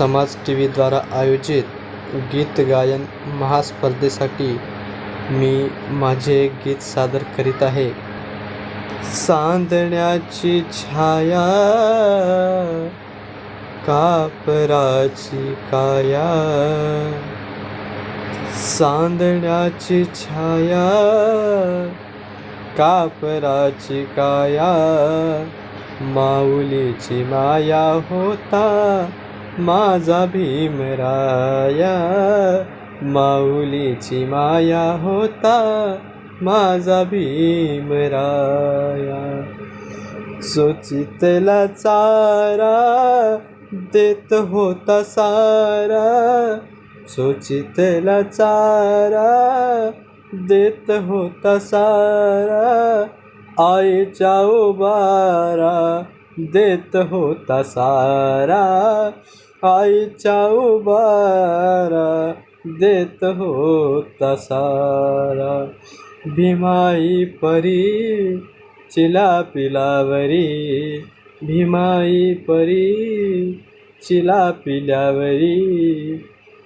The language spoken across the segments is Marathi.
समाज टी व्हीद्वारा आयोजित गीत गायन महास्पर्धेसाठी मी माझे गीत सादर करीत आहे. चांदण्याची छाया कापराची काया. चांदण्याची छाया कापराची काया. माऊलीची माया होता माझा भीमराया माऊलीची माया होता माझा भीमराया. सुचितला चारा देत होता सारा सुचितला चारा देत होता सारा आईच्या उबारा देत होता सारा आईच्या उबारा देत होता सारा. भीमाई परी चिला पिलावरी भीमाई परी चिला पिल्यावरी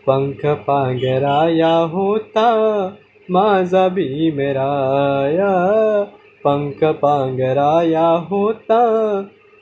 पंख पांघराया होता माझा भीमराया पंख पांघराया होता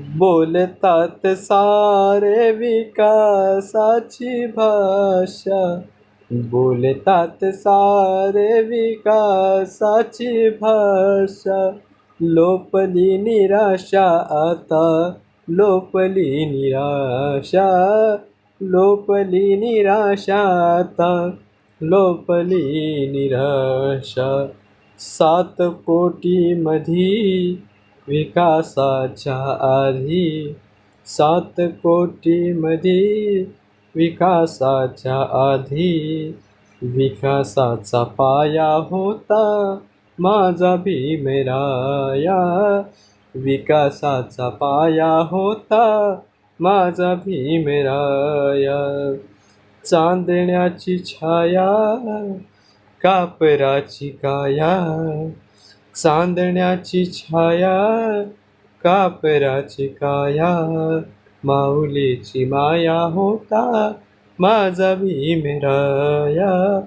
बोलतात सारे विकासाची भाषा. बोलतात सारे विकासाची भाषा. लोपली निराशा आता लोपली निराशा. लोपली निराशा आता लोपली निराशा. सात कोटीमधी विकासाच्या आधी सात कोटीमध्ये विकासाच्या आधी विकासाचा पाया होता माझा भीमराया विकासाचा पाया होता माझा भीमराया चांदण्याची छाया कापराची काया. चांदण्याची छाया कापराची काया माऊलीची माया होता माझा भीमराया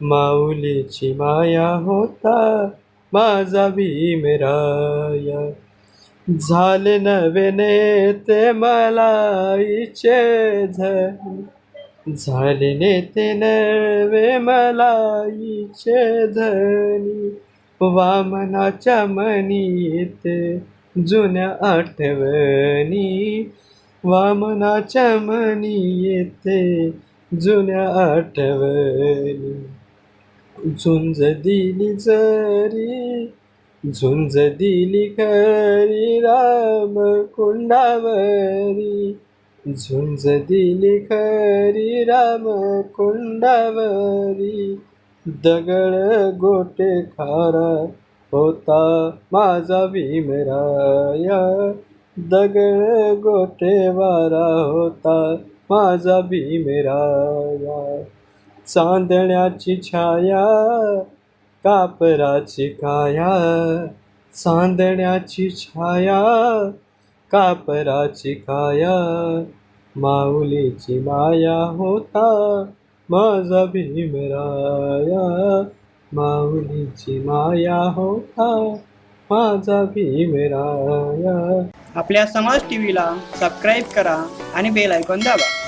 माऊलीची माया होता माझा भीमराया झाले नवे नेते मलाईचे धनी. झाले नेते नवे मलाईचे धनी. वामनाच्या मनी येते जुन्या आठवणी. वामनाच्या मनी येते जुन्या आठवणी. झुंज दिली जरी झुंज दिली खरी राम कुंडावरी. झुंज दिली खरी राम कुंडावरी. दगड गोटे खारा होता माझा भीमराया. दगड गोटे वारा होता माझा भीमराया. चांदण्याची छाया कापराची काया. चांदण्याची छाया कापराची काया. माऊलीची माया होता माझा भीमराया माऊलीची माया होता माझा भीमराया आपल्या समाज टी व्हीला सबस्क्राईब करा आणि बेल आयकॉन दाबा.